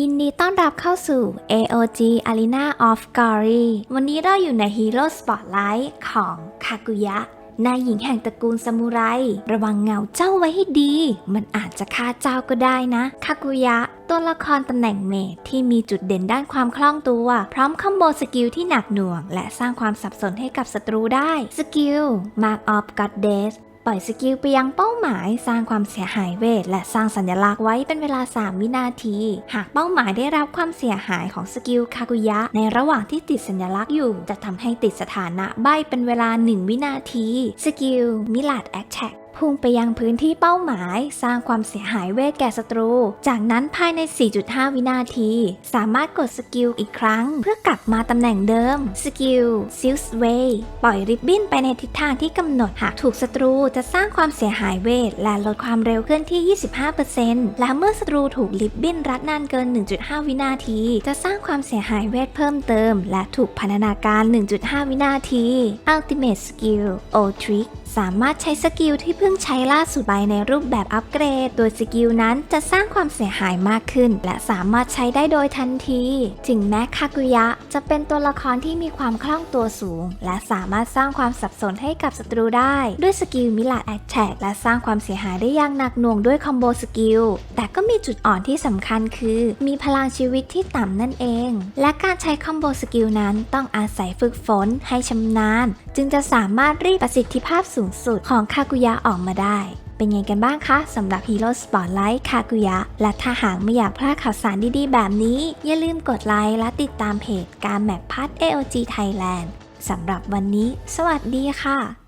ยินดีต้อนรับเข้าสู่ AOG Arena of Glory วันนี้เราอยู่ใน Hero Spotlight ของคากุยะ นายหญิงแห่งตระกูลซามูไร ระวังเงาเจ้าไว้ให้ดี มันอาจจะฆ่าเจ้าก็ได้นะ คากุยะ ตัวละครตำแหน่งเมจที่มีจุดเด่นด้านความคล่องตัว พร้อมคอมโบสกิลที่หนักหน่วง และสร้างความสับสนให้กับศัตรูได้ สกิล Mark of Goddess ปล่อยสกิลไปยังเป้าหมาย สร้างความเสียหายเวท และสร้างสัญลักษณ์ไว้เป็นเวลา 3 วินาที หากเป้าหมายได้รับความเสียหายของสกิลคากุยะ ในระหว่างที่ติดสัญลักษณ์อยู่ จะทำให้ติดสถานะใบเป็นเวลา 1 วินาที สกิลมิลาดแอคแท็ก พุ่งไปยังพื้นที่เป้าหมาย สร้างความเสียหายเวทแก่ศัตรู จากนั้นภายใน 4.5 วินาที สามารถกดสกิลอีกครั้ง เพื่อกลับมาตำแหน่งเดิม สกิลซิลส์เวย์ปล่อยริบบิ้นไปในทิศทางที่กำหนดหากถูกศัตรูจะสร้างความเสียหายเวท และลดความเร็วเคลื่อนที่ 25%และเมื่อศัตรูถูกริบบิ้นรัดนานเกิน 1.5 วินาที จะสร้างความเสียหายเวทเพิ่มเติม และถูกพันธนาการ 1.5 วินาที Ultimate Skill O Trick สามารถใช้สกิลที่เพิ่อพิ่งใช้ล่าสุดไปในรูปแบบอัปเกรด โดยสกิลนั้นจะสร้างความเสียหายมากขึ้น และสามารถใช้ได้โดยทันที ถึงแม้คากุยะจะเป็นตัวละครที่มีความคล่องตัวสูง และสามารถสร้างความสับสนให้กับศัตรูได้ ด้วยสกิลมิลาดแอคแท็กและสร้างความเสียหายได้อย่างหนักหน่วงด้วยคอมโบสกิล แต่ก็มีจุดอ่อนที่สำคัญคือ มีพลังชีวิตที่ต่ำนั่นเอง และการใช้คอมโบสกิลนั้นต้องอาศัยฝึกฝนให้ชำนาญ จึงจะสามารถรีดประสิทธิภาพสูงสุดของคากุยะออกมาได้ เป็นไงกันบ้างคะสำหรับ Hero Spotlight คากุยะ และถ้าหากไม่อยากพลาดข่าวสารดีๆ แบบนี้ อย่าลืมกดไลค์และติดตามเพจการแมปพัด AOG Thailand สำหรับวันนี้ สวัสดีค่ะ